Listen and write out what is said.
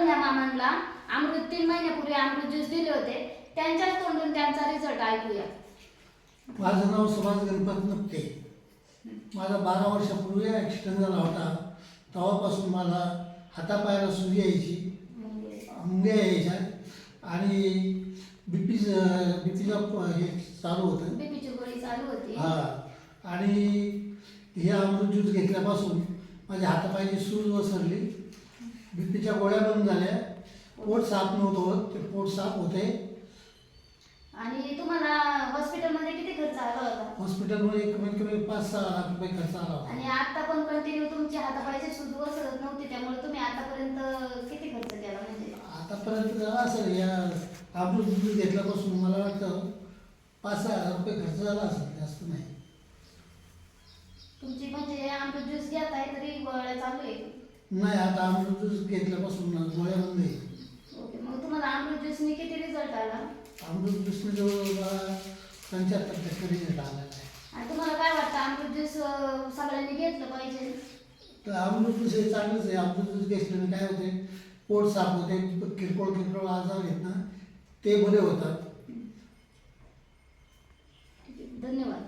आपण या मामांना अमृत तीन महिन्यापूर्वी अमृत ज्यूस दिले होते. त्यांच्याच तोंडून त्यांचा रिझल्ट ऐकूया. माझं नाव सुभाष गणपत नपते माझा बारा वर्षापूर्वी ॲक्सिडेंट झाला होता. तेव्हापासून मला हातापायाला सुरी यायची मुंग्या यायच्या आणि बी पीचं बी पीचं हे चालू होतं. बीपीची गोळी चालू होती. हा. आणि हे अमृत ज्यूस घेतल्यापासून माझ्या हातापायाची सूज वसरली बी पीच्या गोळ्या बंद झाल्या. पोट साफ नव्हतं होत ते पोट साफ होते आणि तुम्हाला हॉस्पिटलमध्ये किती खर्च आला होता? हॉस्पिटलमध्ये कमीत कमी पाच सहा लाख रुपये खर्च आला होता. आणि आता पण कंटिन्यू तुमची हातापायची सूज वसरत नव्हती त्यामुळे तुम्ही आतापर्यंत किती खर्च केला म्हणजे? आतापर्यंत झाला असेल या ज्यूस घेतल्यापासून मला वाटतं पाच सहा हजार रुपये खर्च झाला असेल जास्त नाही. तुमची म्हणजे अमृत ज्यूस घेत आहे तरी गोळ्या चालू आहे. नाही आता अमृत ज्यूस घेतल्यापासून बंद आहे. ओके मग तुम्हाला अमृत ज्यूसने किती रिझल्ट आला? अमृत ज्यूसने जवळ पंच्याहत्तर टक्के रिझल्ट आहे. आणि तुम्हाला काय वाटतं अमृत ज्यूस सगळ्यांनी घेतलं पाहिजे? तर अमृत ज्यूस हे चांगलंच आहे. अमृत ज्यूस घेतल्याने काय होते पोट साफ होते किरकोळ किरकोळ आजार आहेत ना ते बरे होतात. धन्यवाद.